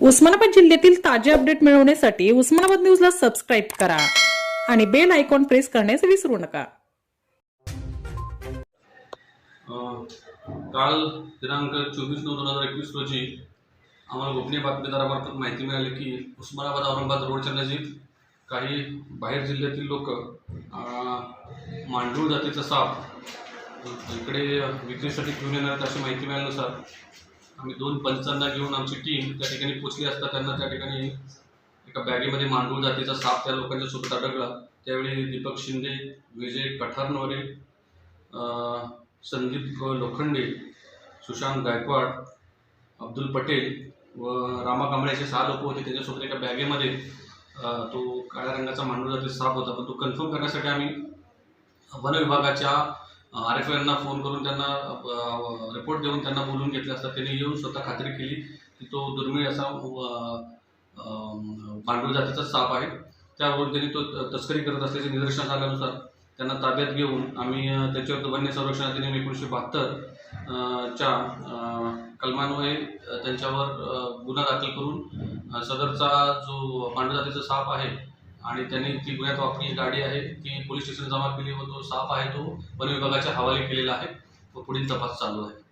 उस्मानाबाद जिल्ह्यातील ताजे अपडेट मिळवण्यासाठी उस्मानाबाद न्यूजला सबस्क्राईब करा आणि बेल आयकॉन प्रेस करण्यास विसरू नका. काल दिनांक चोवीस नऊ दोन हजार एकवीस रोजी आम्हाला गोपनीय बातमीदारामार्फत माहिती मिळाली की उस्मानाबाद औरंगाबाद रोडच्या नजीक काही बाहेर जिल्ह्यातील लोक मांडूळ जातीचा साप इकडे विक्रीसाठी घेऊन येणार अशी माहिती मिळाल्यानुसार आम्ही दोन पंचांना घेऊन आमची टीम त्या ठिकाणी पोचली असता त्यांना त्या ठिकाणी एका बॅगेमध्ये मांडूळ जातीचा साप त्या लोकांच्या सोबत अडकला. त्यावेळी दीपक शिंदे विजय कठारनवरे संदीप लोखंडे सुशांत गायकवाड अब्दुल पटेल व रामा कांबळे असे सहा लोक होते. त्याच्यासोबत एका बॅगेमध्ये तो काळ्या रंगाचा मांडूळ जातीचा साप होता. पण तो कन्फर्म करण्यासाठी आम्ही वन विभागाच्या आर एफ यांना फोन करून त्यांना रिपोर्ट देऊन त्यांना बोलून घेतले असता. त्यांनी येऊन स्वतः खात्री केली की तो दुर्मिळ असा अ, जातीचा साप आहे. त्यावरून त्यांनी तो तस्करी करत असल्याचे निदर्शनास आल्यानुसार त्यांना ताब्यात घेऊन आम्ही त्याच्यावर वन्य संरक्षण अधिनियम एकोणीसशे बहात्तर च्या कलमान्वये त्यांच्यावर गुन्हा दाखल करून सदरचा जो पांढरू जातीचा साप आहे आणि त्यांनी ती गुन्ह्यात वापरलेली गाडी आहे ती पोलीस स्टेशन जमा केली व तो साप आहे तो वन विभागाच्या हवाले केलेला आहे. व पुढील तपास चालू आहे.